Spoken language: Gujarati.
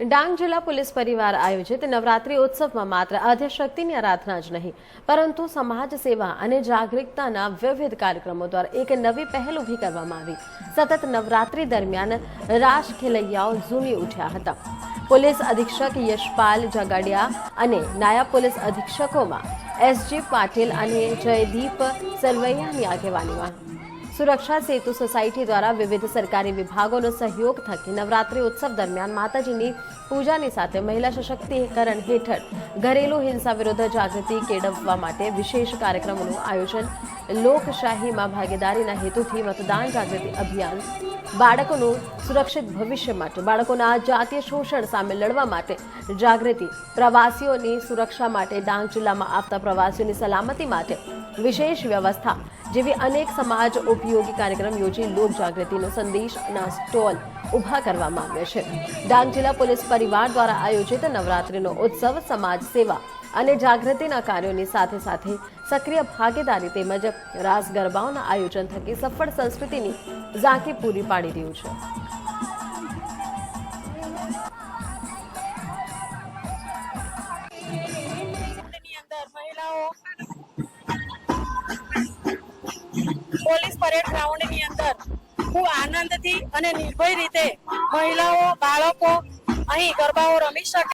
ડાંગ જિલ્લા પોલીસ પરિવાર આયોજિત નવરાત્રી ઉત્સવમાં માત્ર આદ્યશક્તિની આરાધના જ નહીં, પરંતુ સમાજ સેવા અને જાગૃતતાના વિવિધ કાર્યક્રમો દ્વારા એક નવી પહેલ ઊભી કરવામાં આવી. સતત નવરાત્રી દરમિયાન રાસ ખેલૈયાઓ ઝૂમી ઉઠ્યા હતા. પોલીસ અધિક્ષક યશપાલ જગાડિયા અને નાયબ પોલીસ અધિક્ષકોમાં એસજી પાટીલ અને જયદીપ સલવૈયાની આગેવાનીમાં સુરક્ષા સેતુ સોસાયટી દ્વારા વિવિધ સરકારી વિભાગોનો સહયોગ થકી નવરાત્રી ઉત્સવ દરમિયાન માતાજીની પૂજાની સાથે મહિલા સશક્તિકરણ હેઠળ ઘરેલુ હિંસા વિરુદ્ધ જાગૃતિ કેળવવા માટે વિશેષ કાર્યક્રમોનું આયોજન લોકશાહીમાં ભાગીદારીના હેતુથી મતદાન જાગૃતિ અભિયાન બાળકોનું સુરક્ષિત ભવિષ્ય માટે, બાળકોના જાતીય શોષણ સામે લડવા માટે જાગૃતિ, પ્રવાસીઓની સુરક્ષા માટે ડાંગ જિલ્લામાં આવતા પ્રવાસીઓની સલામતી માટે વિશેષ વ્યવસ્થા જેવી અનેક સમાજ ઉપયોગી કાર્યક્રમ યોજી લોક જાગૃતિનો સંદેશના સ્ટોલ ઊભા કરવામાં આવ્યા છે. ડાંગ જિલ્લા પોલીસ પરિવાર દ્વારા આયોજિત નવરાત્રીનો ઉત્સવ સમાજ સેવા અને જાગૃતિના કાર્યોની સાથે સાથે સક્રિય ભાગીદારી તેમજ રાસ ગરબાઓના આયોજન થકી સફળ સંસ્કૃતિની ઝાંખી પૂરી પાડી રહ્યું છે. પોલીસ પરેડ ગ્રાઉન્ડ અંદર ખૂબ આનંદથી અને નિર્ભય રીતે મહિલાઓ, બાળકો અહીં ગરબાઓ રમી શકે